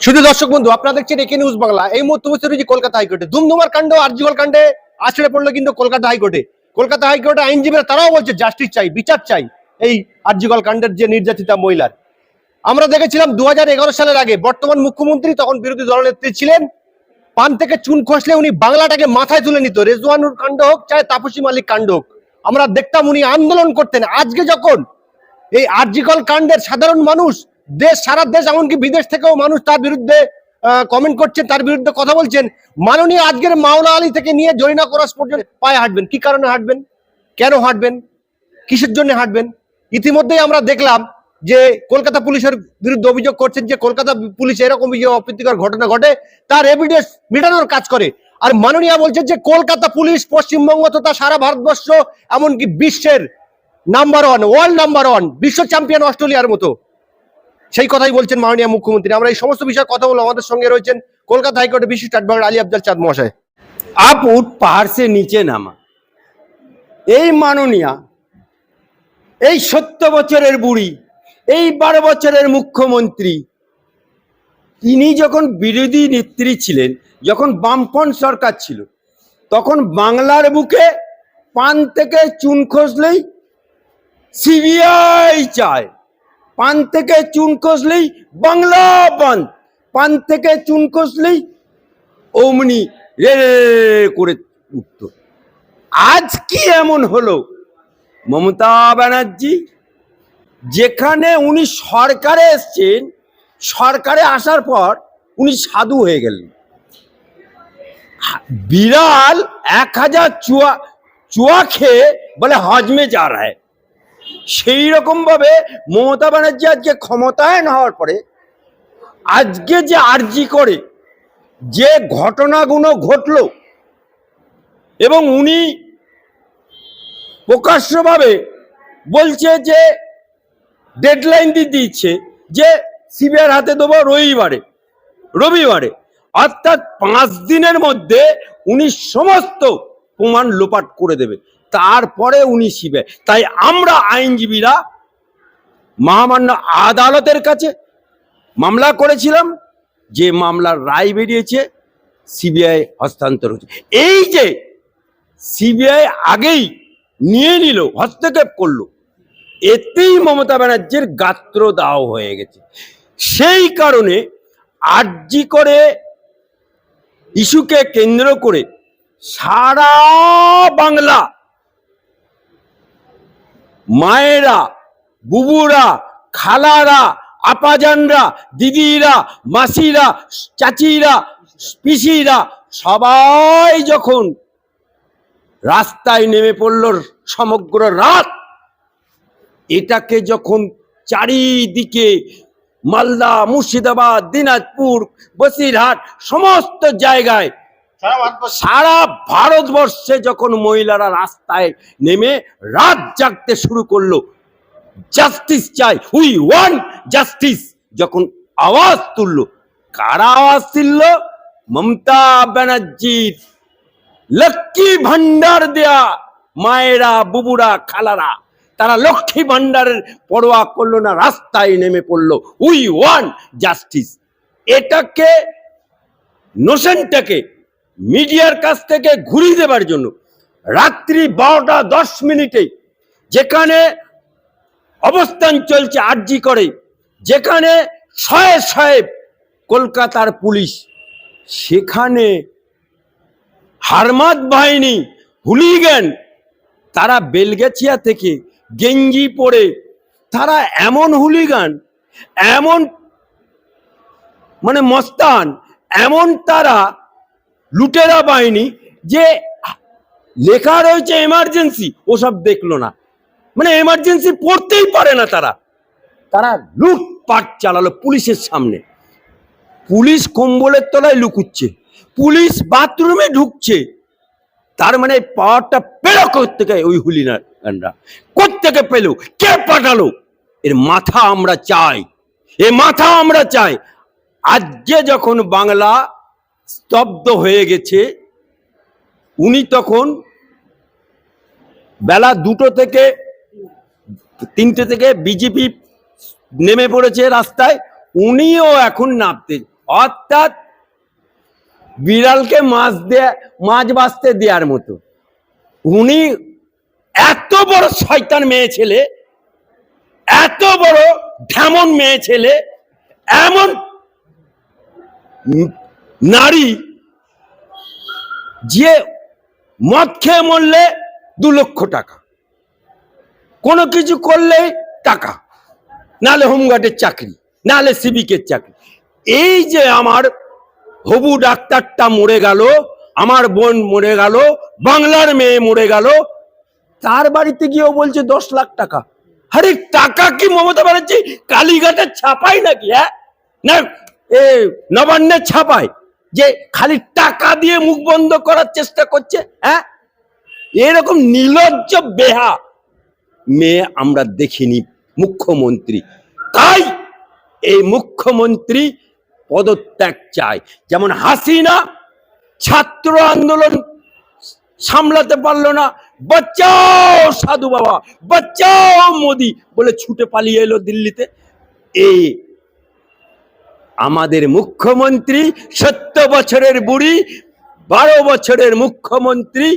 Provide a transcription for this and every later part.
শুধু দর্শক বন্ধু আপনারা দেখছেন একে নিউজ বাংলা। এই মুহূর্তে উপস্থিত রয়েছে কলকাতা হাইকোর্টে। ধুমধুমার কাণ্ড আরজিগল কাণ্ডে আছড়ে পড়ল কিন্তু কলকাতা হাইকোর্টে। কলকাতা হাইকোর্টে আইনজীবীরা তারাও বলছে, জাস্টিস চাই, বিচার চাই। এই আরজিগল কাণ্ডের যে নির্যাতিতা মহিলার। আমরা দেখেছিলাম দুহাজার এগারো সালের আগে বর্তমান মুখ্যমন্ত্রী তখন বিরোধী দলনেত্রী ছিলেন। পান থেকে চুন খসলে উনি বাংলাটাকে মাথায় তুলে নিত। রেজওয়ানুর কাণ্ড হোক চাहे তাপসী মালিক কাণ্ড হোক। আমরা দেখতাম উনি আন্দোলন করতেন। আজকে যখন এই আরজিকল কাণ্ডের সাধারণ মানুষ দেশ, সারা দেশ, এমনকি বিদেশ থেকেও মানুষ তার বিরুদ্ধে কমেন্ট করছেন, তার বিরুদ্ধে কথা বলছেন। মাননীয় আজকের মাওলা আলী থেকে নিয়ে জরিনা কোরাস পর্যন্ত পায়ে হাঁটবেন। কি কারণে হাঁটবেন? কেন হাঁটবেন? কিসের জন্য হাঁটবেন? ইতিমধ্যেই আমরা দেখলাম যে কলকাতা পুলিশের বিরুদ্ধে অভিযোগ করছেন যে কলকাতা পুলিশ এরকম যে অপ্রীতিকর ঘটনা ঘটে, তার এভিডেন্স মেটানোর কাজ করে। আর মাননীয়া বলছেন যে কলকাতা পুলিশ, পশ্চিমবঙ্গ তথা সারা ভারতবর্ষ, এমনকি বিশ্বের number one world number one বিশ্ব চ্যাম্পিয়ন অস্ট্রেলিয়ার মতো। সেই কথাই বলছেন মাননীয় মুখ্যমন্ত্রী আমরা এই সমস্ত বিষয়ে কথা বলবো আমাদের সঙ্গে রয়েছেন কলকাতা হাইকোর্টের বিশিষ্ট অ্যাডভোকেট আলী আফজাল চাঁদ মহাশয় आप उठ पहाड़ से नीचे नामा এই মাননীয়া এই সত্তর বছরের বুড়ি এই বারো বছরের মুখ্যমন্ত্রী তিনি যখন বিরোধী নেত্রী ছিলেন যখন বামপন সরকার ছিল তখন বাংলার বুকে পান থেকে চুন খসলেই সিবিআই চায় পান থেকে চুন খসলেই বাংলা বন্ধ পান থেকে চুন খসলেই অমনি রে করে উঠত। আজ কি এমন হলো? মমতা ব্যানার্জি, যেখানে উনি সরকারে এসছেন, সরকারে আসার পর উনি সাধু হয়ে গেলেন। বিড়াল এক হাজার চুয়া চুয়া খেয়ে বলে হজমে যা রায়। সেই রকম ভাবে মমতা ব্যানার্জি আজকে ক্ষমতায়ন হওয়ার পরে আজকে যে আর্জি করে, যে ঘটনাগুলো ঘটলো এবং উনি প্রকাশ্যভাবে বলছে যে ডেডলাইন দিয়ে দিচ্ছে যে সিবিআর হাতে দেবো রবিবারে রবিবারে। অর্থাৎ পাঁচ দিনের মধ্যে উনি সমস্ত প্রমাণ লোপাট করে দেবে। তারপরে উনি শিবে। তাই আমরা আইনজীবীরা মহামান্য আদালতের কাছে মামলা করেছিলাম, যে মামলার রায় বেরিয়েছে, সিবিআই হস্তান্তর হচ্ছে এই যে সিবিআই আগেই নিয়ে নিল, হস্তক্ষেপ করল, এতেই মমতা ব্যানার্জির গাত্র দাও হয়ে গেছে। সেই কারণে আর্জি করে ইস্যুকে কেন্দ্র করে সারা বাংলা, মায়েরা, বুবুরা, খালারা, আপাজানরা, দিদিরা, মাসিরা, চাচিরা, পিসিরা, সবাই যখন রাস্তায় নেমে পড়ল সমগ্র রাত, এটাকে যখন চারিদিকে মালদা, মুর্শিদাবাদ, দিনাজপুর, বসিরহাট, সমস্ত জায়গায় সারা ভারতবর্ষে যখন মহিলারা রাস্তায় নেমে রাত জাগতে শুরু করল, জাস্টিস চাই, উই ওয়ান জাস্টিস, যখন আওয়াজ তুললো, কারা আওয়াজ তুলল? মমতা ব্যানার্জির লক্ষ্মী ভান্ডার দেয়া মায়েরা, বুবুরা, খালারা, তারা লক্ষ্মী ভান্ডারের পরোয়া করল না, রাস্তায় নেমে পড়ল, উই ওয়ান জাস্টিস। এটাকে নোশনটাকে মিডিয়ার কাছ থেকে ঘুরিয়ে দেবার জন্য রাত্রি বারোটা দশ মিনিটে যেখানে অবস্থান চলছে আর্জি করে, যেখানে শয়ে শয়ে কলকাতার পুলিশ, সেখানে হারমাত বাহিনী হুলিগ্যান তারা বেলগেছিয়া থেকে গেঞ্জি পরে, তারা এমন হুলিগান, এমন মানে মস্তান, এমন তারা লুটেরা বাহিনী যে লেখা রয়েছে এমার্জেন্সি ওসব দেখল না। মানে এমার্জেন্সি পড়তেই পারে না তারা। তারা লুটপাট চালালো পুলিশের সামনে। পুলিশ কম্বলের তলায় লুকুচ্ছে, পুলিশ বাথরুমে ঢুকছে। তার মানে পাওয়ারটা পেল থেকে ওই হুলিনারা কোথেকে পেল? কে পাঠালো? এর মাথা আমরা চাই। এ মাথা আমরা চাই। আজকে যখন বাংলা স্তব্ধ হয়ে গেছে। উনি তখন বেলা দুটো থেকে তিনটে থেকে বিজেপি নেমে পড়েছে রাস্তায়। উনিও এখন নামতে। অর্থাৎ বিড়ালকে মাছ দেয়া মাছ বাঁচতে দেওয়ার মতো। উনি এত বড় শয়তান মেয়ে ছেলে, এত বড় ঢেমন মেয়ে ছেলে, এমন নারী যে মদ খেয়ে মরলে দু লক্ষ টাকা, কোনো কিছু করলে টাকা, নালে হোমগার্ডের চাকরি, নালে সিভিকের চাকরি। এই যে আমার হবু ডাক্তারটা মরে গেল, আমার বোন মরে গেল, বাংলার মেয়ে মরে গেল, তার বাড়িতে গিয়েও বলছে দশ লাখ টাকা। আরে টাকা কি মমতা ব্যানার্জি কালীঘাটের ছাপাই নাকি হ্যাঁ? না, এ নবান্নের ছাপায় যে খালি টাকা দিয়ে মুখ বন্ধ করার চেষ্টা করছে হ্যাঁ? এরকম নির্লজ্জ বেহা মেয়ে আমরা দেখিনি মুখ্যমন্ত্রী। তাই এই মুখ্যমন্ত্রী পদত্যাগ চায়। যেমন হাসিনা ছাত্র আন্দোলন সামলাতে পারল না বাচ্চাও সাধু বাবা বাচ্চাও মোদি বলে ছুটে পালিয়ে এলো দিল্লিতে। এই আমাদের মুখ্যমন্ত্রী সত্তর বছরের বুড়ি, বারো বছরের মুখ্যমন্ত্রী,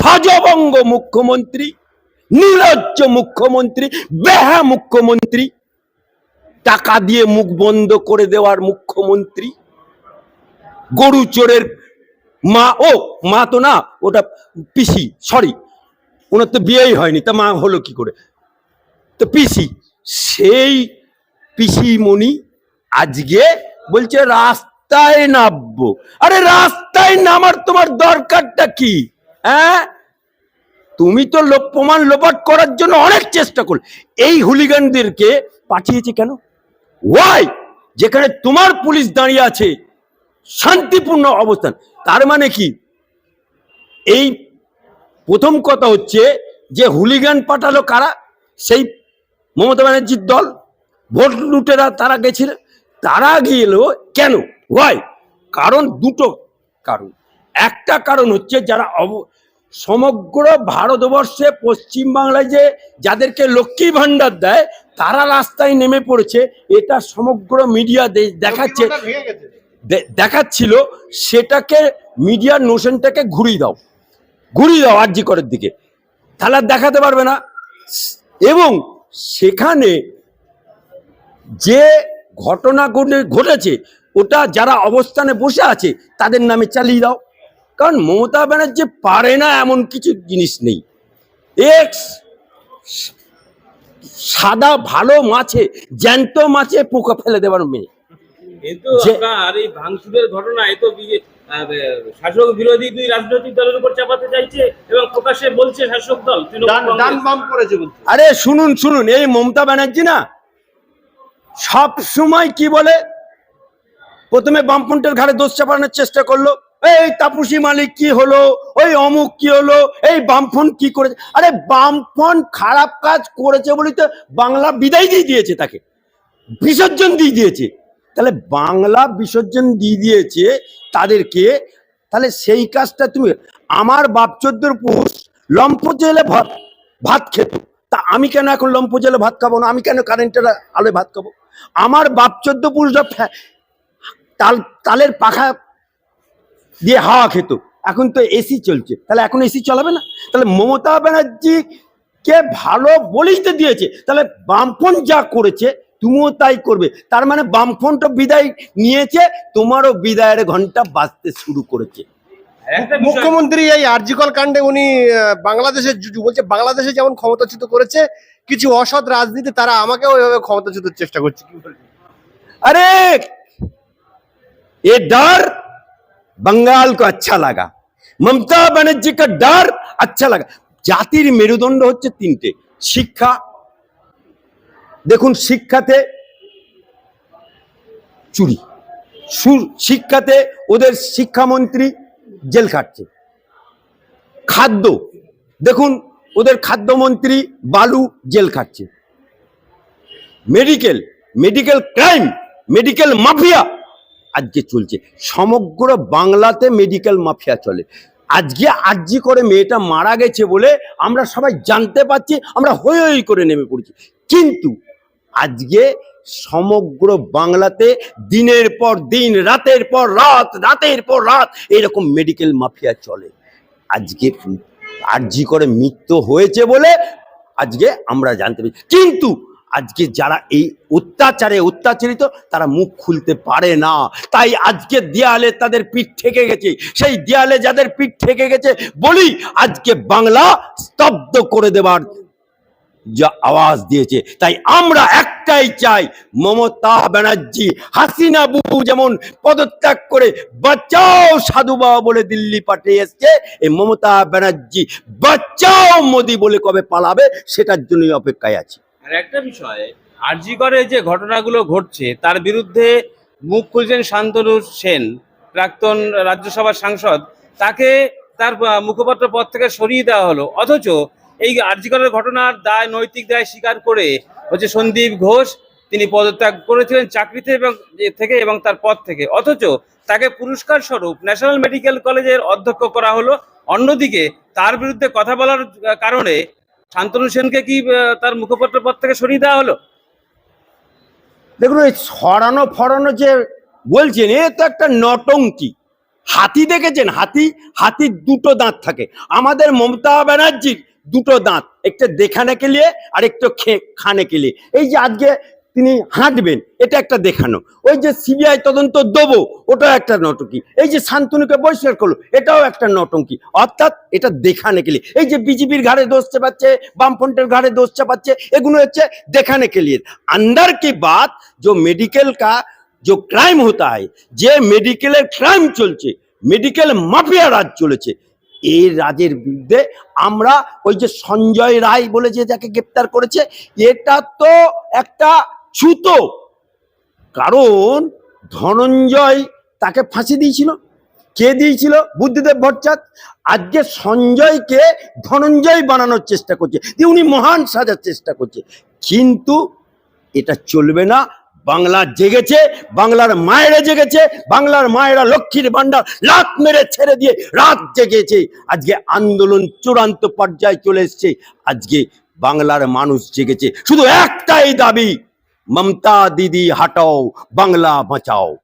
ধ্বজবঙ্গ মুখ্যমন্ত্রী নির্লজ্জ মুখ্যমন্ত্রী, বেহা মুখ্যমন্ত্রী, টাকা দিয়ে মুখ বন্ধ করে দেওয়ার মুখ্যমন্ত্রী, গরু চোরের মা, ও, মা তো না, ওটা পিসি, সরি, ওনার তো বিয়েই হয়নি, তা মা হলো কি করে? তো পিসি, সেই পিসিমণি আজকে বলছে রাস্তায় নামবো। আরে রাস্তায় নামার তোমার দরকারটা কি? হ্যাঁ? তুমি তো প্রমাণ লোপাট করার জন্য অনেক চেষ্টা করলে। এই হুলিগানদেরকে পাঠিয়েছে কেন? ওয়াই যেখানে তোমার পুলিশ দাঁড়িয়ে আছে। শান্তিপূর্ণ অবস্থান। তার মানে কি? এই প্রথম কথা হচ্ছে যে হুলিগান পাঠালো কারা? সেই মমতা ব্যানার্জির দল। ভোট লুটেরা তারা গেছিল। তারা গেল কেন? ওয়াই কারণ দুটো কারণ। একটা কারণ হচ্ছে যারা অব সমগ্র ভারতবর্ষে পশ্চিমবাংলায় যে যাদেরকে লক্ষ্মী ভাণ্ডার দেয় তারা রাস্তায় নেমে পড়েছে। এটা সমগ্র মিডিয়া দেখাচ্ছে। দেখাচ্ছিল সেটাকে মিডিয়ার নোশনটাকে ঘুরিয়ে দাও। ঘুরিয়ে দাও আরজি করের দিকে। তাহলে দেখাতে পারবে না। এবং সেখানে যে ঘটনা ঘটে- ঘটেছে ওটা যারা অবস্থানে বসে আছে তাদের নামে চালিয়ে দাও। কারণ মমতা ব্যানার্জি পারে না এমন কিছু জিনিস নেই। এক্স সাদা ভালো মাছে জ্যান্ত মাছে পোকা ফেলে দেওয়ার মেয়ে। শাসক বিরোধী দুই রাজনৈতিক দলের উপর চাপাতে চাইছে এবং প্রকাশ্যে বলছে শাসক দল আরে শুনুন শুনুন এই মমতা ব্যানার্জি না সব সময় কি বলে? প্রথমে বামফ্রন্টের ঘাড়ে দোষ চাপানোর চেষ্টা করল। এই তাপুসি মালিক কি হলো? ওই অমুক কি হলো? এই বামফ্রন্ট কি করেছে? আরে বামফ্রন্ট খারাপ কাজ করেছে বলেই তো বাংলা বিদায় দিয়ে দিয়েছে তাকে। বিসর্জন দিয়ে দিয়েছে। তাহলে বাংলা বিসর্জন দিয়ে দিয়েছে তাদেরকে। তাহলে সেই কাজটা তুমি আমার বাপ চোদ্দোর পুরুষ লম্ফ জেলে ভাত ভাত খেত। তা আমি কেন এখন লম্প জেলে ভাত খাব না? আমি কেন কারেন্টের আলোয় ভাত খাব? আমার বাপ চোদ্দ পুরুষরা তাল তালের পাখা দিয়ে হাওয়া খেত। এখন তো এসি চলছে। তাহলে এখন এসি চলাবে না? তাহলে মমতা ব্যানার্জি কে ভালো বলেই তো দিয়েছে? তাহলে বামফ্রন্ট যা করেছে তুমিও তাই করবে। তার মানে বামফ্রন্ট বিদায় নিয়েছে তোমারও বিদায়ের ঘণ্টা বাজতে শুরু করেছে। মুখ্যমন্ত্রী এই আরজিকল কাণ্ডে উনি বাংলাদেশের বলছে বাংলাদেশে যেমন ক্ষমতাচ্যুত করেছে কিছু অসৎ রাজনীতি তারা আমাকেও ওইভাবে ক্ষমতাচ্যুতের চেষ্টা করছে? अरे ये डर बंगाल को अच्छा लगा মমতা ব্যানার্জি কা ডর আচ্ছা লাগা জাতির মেরুদণ্ড হচ্ছে তিনটে শিক্ষা দেখুন শিক্ষাতে চুরি সু- শিক্ষাতে ওদের শিক্ষামন্ত্রী জেল খাটছে খাদ্য দেখুন ওদের খাদ্যমন্ত্রী Balu jail খাটছে medical medical crime medical mafia আজকে চলছে। সমগ্র বাংলাতে মেডিকেল মাফিয়া চলে। আজকে আর্জি করে মেয়েটা মারা গেছে বলে আমরা সবাই জানতে পারছি, আমরা হই হই করে নেমে পড়ছি। কিন্তু আজকে সমগ্র বাংলাতে দিনের পর দিন, রাতের পর রাত, রাতের পর রাত এরকম মেডিকেল মাফিয়া চলে। আজকে আরজি করে মৃত্যু হয়েছে বলে আজকে আমরা জানতে পারি কিন্তু আজকে যারা এই অত্যাচারে অত্যাচারিত, তারা মুখ খুলতে পারে না। তাই আজকে দেয়ালে তাদের পিঠ ঠেকে গেছে। সেই দেয়ালে যাদের পিঠ ঠেকে গেছে, বলি আজকে বাংলা স্তব্ধ করে দেবার যা আওয়াজ দিয়েছে। তাই আমরা একটাই চাই, মমতা ব্যানার্জি, হাসিনা বুবু যেমন পদত্যাগ করে বাঁচাও সাধু বাবা বলে দিল্লি পাঠিয়ে এসছে এই মমতা ব্যানার্জি বাঁচাও মোদি বলে কবে পালাবে, সেটার জন্যই অপেক্ষায় আছি। আর একটা বিষয় আরজি করে যে ঘটনাগুলো ঘটছে, তার বিরুদ্ধে মুখ খুলছেন শান্তনু সেন, প্রাক্তন রাজ্যসভার সাংসদ, তাকে তার মুখপাত্র পদ থেকে সরিয়ে দেওয়া হলো। অথচ এই আরজিকরের ঘটনার দায়, নৈতিক দায় স্বীকার করে হচ্ছে সন্দীপ ঘোষ, তিনি পদত্যাগ করেছিলেন চাকরিতে এবং থেকে এবং তার পদ থেকে। অথচ তাকে পুরস্কার স্বরূপ ন্যাশনাল মেডিকেল কলেজের অধ্যক্ষ করা হলো। অন্যদিকে তার বিরুদ্ধে কথা বলার কারণে শান্তনু সেনকে কি তার মুখপত্র পদ থেকে সরিয়ে দেওয়া হলো? দেখুন, এই ছড়ানো ফরানো যে বলছেন, এ তো একটা নটঙ্কি। হাতি দেখেছেন? হাতি, হাতির দুটো দাঁত থাকে। আমাদের মমতা ব্যানার্জির দুটো দাঁত। একটা দেখানে কে লিয়ে আর একটু খানে কে লিয়ে। এই যে আজকে তিনি হাঁটবেন এটা একটা দেখানো ওই যে সিবিআই তদন্ত দেবো ওটাও একটা নটঙ্কি এই যে শান্তনুকে বহিষ্কার করলো এটাও একটা নটঙ্কি অর্থাৎ এটা দেখানে কে লিয়ে এই যে বিজেপির ঘাড়ে দোষ চাপাচ্ছে বামফ্রন্টের ঘাড়ে দোষ চাপাচ্ছে এগুলো হচ্ছে দেখানে के लिए अंदर की बात जो मेडिकल का जो क्राइम होता है যে মেডিকেলের ক্রাইম চলছে মেডিকেল মাফিয়া রাজ চলেছে এই রাজের বিরুদ্ধে আমরা ওই যে সঞ্জয় রায় বলে যে যাকে গ্রেপ্তার করেছে এটা তো একটা ছুতো কারণ ধনঞ্জয় তাকে ফাঁসি দিয়েছিল। কে দিয়েছিল? বুদ্ধিদেব ভট্টাচার্য। আজকে সঞ্জয়কে ধনঞ্জয় বানানোর চেষ্টা করছে। উনি মহান সাজার চেষ্টা করছে। কিন্তু এটা চলবে না। বাংলা জেগেছে, বাংলার মায়েরা জেগেছে, বাংলার মায়েরা লক্ষ্মীর ভান্ডার লাত মেরে ছেড়ে দিয়ে রাত জেগেছে। আজকে আন্দোলন চূড়ান্ত পর্যায়ে চলে এসছে। আজকে বাংলার মানুষ জেগেছে। শুধু একটাই দাবি মমতা দিদি হাটাও বাংলা বাঁচাও।